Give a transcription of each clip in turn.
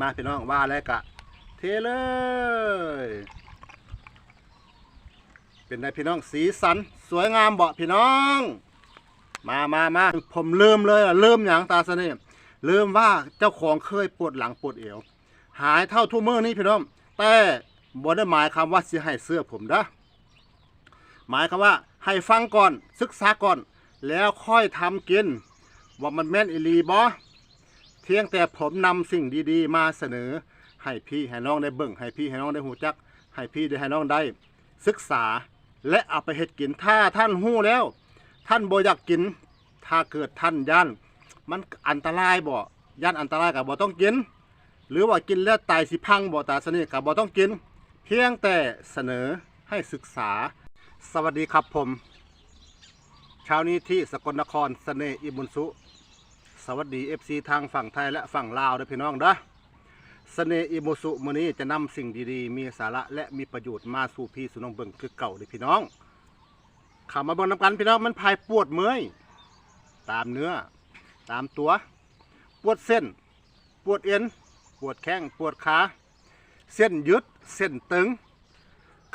มาพี่น้องว่าแล้วกะ เทเลย เป็นไงพี่น้องสีสัน สวยงามเบาพี่น้อง มามามาผมลืมเลยอะลืมอย่างตาเสนี่ลืมว่าเจ้าของเคยปวดหลังปวดเอว หายเท่าทุ่มือนี่พี่น้อง แต่บ่ได้หมายคำว่าสิให้เสื้อผมนะหมายคำว่าให้ฟังก่อนศึกษาก่อน แล้วค่อยทำกิน ว่ามันแม่นอีหลีบ่ เพียงแต่ผมนำสิ่งดีๆ มาเสนอ ให้พี่ให้น้องได้เบิ่งให้พี่ให้น้องได้หูจัก ให้พี่ได้ให้น้องได้ ศึกษาและเอาไปเฮ็ดกินถ้าท่านหู้แล้ว ท่านบ่อยากกิน ถ้าเกิดท่านย่านมันอันตรายบ่ย่านอันตรายกับบ่ต้องกิน หรือว่ากินแล้วตายสิพังบ่ตาสนิทกับบ่ต้องกิน เพียงแต่เสนอให้ศึกษา สวัสดีครับผมเช้านี้ที่สกลนครเสน่ห์อิบุญสุ สวัสดี FC ทางฝั่งไทยและฝั่งลาวด้วยพี่น้องเด้อเสน่ห์อิบุญสุมือนี้จะนำสิ่งดีๆ มีสาระและมีประโยชน์มาสู่พี่สู่น้องเบิงคือเก่าเลยพี่น้องข้าวมาเบิ่งนำกันพี่น้องมันพายปวดเมื่อยตามเนื้อ ตามตัว ปวดเส้น ปวดเอ็น ปวดแข้งปวดขาเส้นยึดเส้นตึง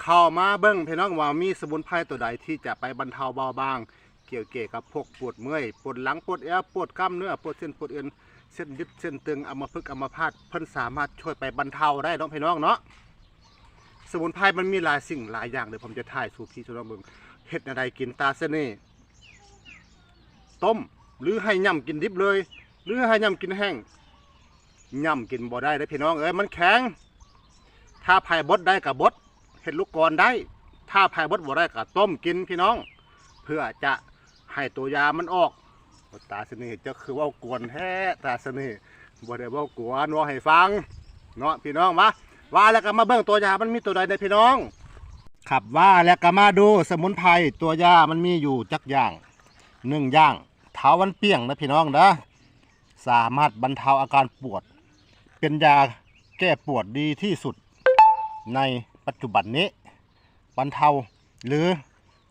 เข้ามาเบิ้งพี่น้องว่ามีสมุนไพรตัวใดที่จะไปบรรเทาเบาบาง เกี่ยวเกี่ยวกับพวกปวดเมื่อยปวดหลังปวดเอวปวดกล้ามเนื้อปวดเส้นปวดเอ็นเส้นยึดเส้นตึงอัมพฤกษ์อัมพาตเพิ่นสามารถช่วยไปบรรเทาได้น้องพี่น้องเนาะสมุนไพรมันมีหลายสิ่งหลายอย่างเดี๋ยวผมจะถ่ายสู่พี่สู่น้องเบิ่งเฮ็ดอะไรกินตาเสน่ห์ต้มหรือให้ย่ำกินดิบเลย หรือให้ย่ำกินแห้งย่ำกินบ่ได้เด้อพี่น้องเอ้ยมันแข็ง ถ้าพายบดได้กับบดเห็ดลูกกรได้ ถ้าพายบดบ่ได้ก็ต้มกินพี่น้อง เพื่อจะ ให้ตัวยามันออก ตาเสน่ห์จะคือว่ากวนแท้ตาเสน่ห์บ่ได้ว่ากวนว่าให้ฟังเนาะพี่น้องมาว่าแล้วก็มาเบิ่งตัวยามันมีตัวใดในพี่น้องขับว่าแล้วก็มาดูสมุนไพรตัวยามันมีอยู่จักอย่างหนึ่งอย่างเท้าวันเปียงนะพี่น้องนะสามารถบรรเทาอาการปวด เป็นยาแก้ปวดดีที่สุดในปัจจุบันนี้บรรเทาหรือ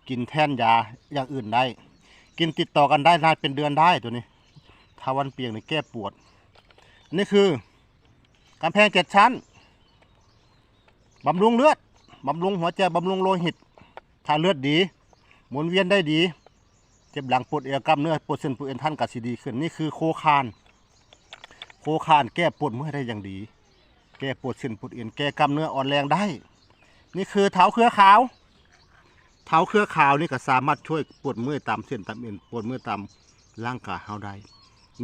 กินแทนยาอย่างอื่นได้ กินติดต่อกันได้นานเป็นเดือนได้ตัวนี้ทาวันเปียงในแก้ปวด นี่คือกำแพงเจ็ดชั้นบำรุงเลือดบำรุงหัวใจบำรุงโลหิตถ้าเลือดดี หมุนเวียนได้ดี เจ็บหลังปวดเอวกล้ามเนื้อปวดเส้นปวดเอ็นท่านกัดสีดีขึ้นนี่คือโคคาน โคคานแก้ปวดเมื่อยได้อย่างดี แก้ปวดเส้นปวดเอ็นแก้กล้ามเนื้ออ่อนแรงได้ นี่คือเท้าเครือขาว เท้าเครือขาวนี่ก็สามารถช่วยปวดเมื่อยตามเส้นตามเอ็นปวดเมื่อยตามร่างกายเฮาได้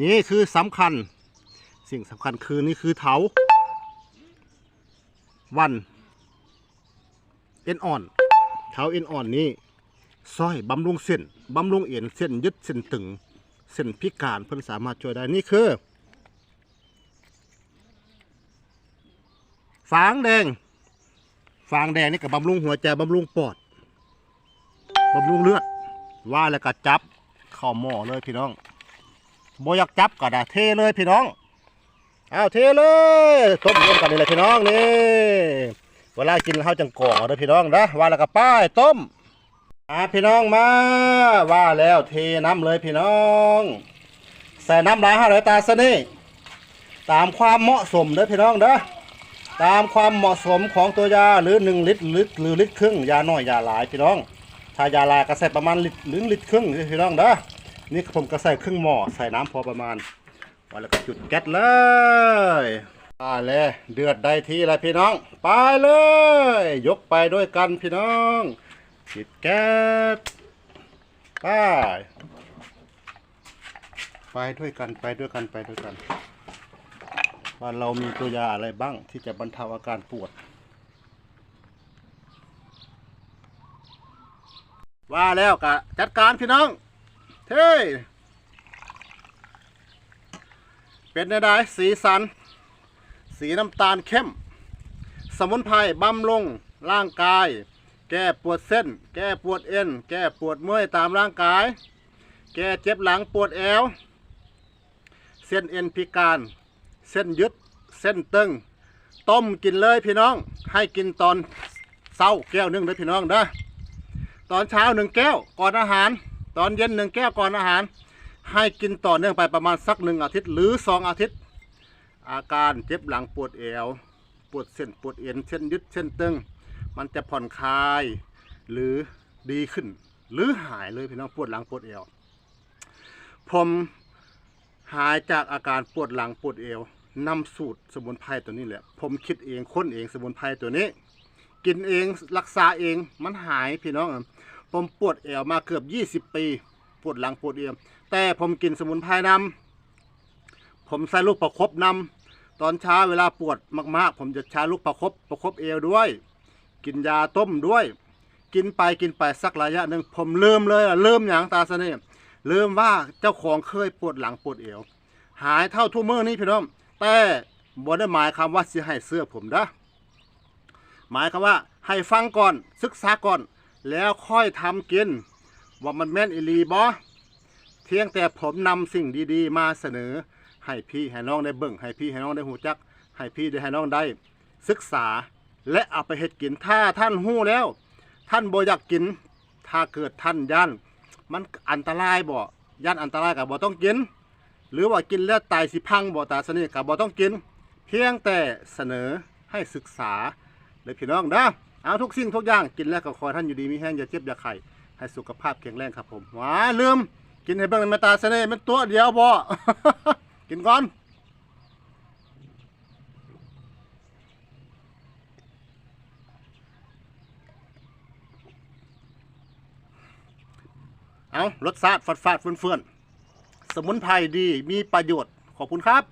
นี่คือสำคัญ สิ่งสำคัญคือนี่คือเท้าวันเอ็นอ่อนเท้าเอ็นอ่อนนี่ซอยบำรุงเส้นบำรุงเอ็นเส้นยึดเส้นตึง เส้นพิการเพิ่นสามารถช่วยได้นี่คือฟางแดง ฟางแดงนี่กับบำรุงหัวใจบำรุงปอด บำรุงเลือด ว่าแล้วก็จับเข้าหม้อเลยพี่น้องบอยากจับก็ได้เทเลยพี่น้องเอาเทเลยต้มร่วมกันนี่เลยพี่น้องนี่เวลากินข้าวจังกอกเอเด้อพี่น้องนะว่าแล้วก็ป้ายต้มอ่าพี่น้องมา ว่าแล้วเทน้ำเลยพี่น้องใส่น้ำลายห้าร้อยตาซะนี่ตามความเหมาะสมเด้อพี่น้องเด้อตามความเหมาะสมของตัวยาหรือ1ลิตรหรือหรือลิตรครึ่งยาน้อยยาหลายพี่น้อง ถ้ายาลายก็ใส่ประมาณลิตรหรือลิตรครึ่งพี่น้องเด้อนี่ผมก็ใส่ครึ่งหม้อใส่น้ำพอประมาณวันแล้วก็จุดแก๊สเลยไปเลยเดือดได้ที่แล้วพี่น้อง ไปเลย ยกไปด้วยกันพี่น้องปิดแก๊สไปไปด้วยกันไปด้วยกันไปด้วยกัน ว่าเรามีตัวยาอะไรบ้างที่จะบรรเทาอาการปวด ว่าแล้วก็จัดการพี่น้อง เท่เป็นในได้สีสัน สีน้ำตาลเข้ม สมุนไพรบำรุงร่างกาย แก้ปวดเส้น แก้ปวดเอ็น แก้ปวดเมื่อยตามร่างกาย แก้เจ็บหลังปวดแอว เส้นเอ็นพิการ เส้นยึด เส้นตึง ต้มกินเลยพี่น้อง ให้กินตอนเช้าแก้วนึ่งเลยพี่น้องเด้ ตอนเช้าหนึ่งแก้วก่อนอาหาร ตอนเย็นหนึ่งแก้วก่อนอาหาร ให้กินต่อเนื่องไปประมาณสักหนึ่งอาทิตย์หรือสองอาทิตย์ อาการเจ็บหลังปวดเอว ปวดเส้นปวดเอ็นเส้นยึดเส้นตึง มันจะผ่อนคลายหรือดีขึ้น หรือหายเลยพี่น้องปวดหลังปวดเอว ผมหายจากอาการปวดหลังปวดเอวนำสูตรสมุนไพรตัวนี้แหละ ผมคิดเองค้นเองสมุนไพรตัวนี้ กินเองรักษาเองมันหายพี่น้องผมปวดเอวมาเกือบ 20 ปี ปวดหลังปวดเอวแต่ผมกินสมุนไพรนำผมใส่ลูกประคบนำตอนเช้าเวลาปวดมาก ๆ ผมจะใช้ลูกประคบประคบเอวด้วย กินยาต้มด้วย กินไปกินไปสักระยะหนึ่งผมลืมเลยอะลืมอย่างตาเสนี่ลืมว่าเจ้าของเคยปวดหลังปวดเอวหายเท่าทุ่มือนี้พี่น้องแต่บ่ได้หมายคำว่าสิให้เสื้อผมนะ หมายคำว่าให้ฟังก่อนศึกษาก่อน แล้วค่อยทำกิน ว่ามันแม่นอีหลีบอเพียงแต่ผมนำสิ่งดีๆ มาเสนอ ให้พี่ให้น้องได้เบิ่งให้พี่ให้น้องได้หูจัก ให้พี่ได้ให้น้องได้ ศึกษาและเอาไปเฮ็ดกินถ้าท่านหู้แล้ว ท่านบ่อยากกิน ถ้าเกิดท่านย่าน มันอันตรายบ่ย่านอันตรายกับบ่ต้องกิน หรือว่ากินแล้วตายสิพังบ่ตาสนิทกับบ่ต้องกิน เพียงแต่เสนอให้ศึกษา เลยพี่น้องนะเอาทุกสิ่งทุกอย่างกินแล้วก็ขอให้ท่านอยู่ดีมีแห้งอย่าเจ็บอย่าไข้ให้สุขภาพแข็งแรงครับผมว้าลืม กินให้เบิ่งในอยแม่ตาเสน่ห์มันตัวเดียวบ่กินก่อนเอารสชาติฝาดๆเฟื่อนๆสมุนไพรดีมีประโยชน์ขอบคุณครับ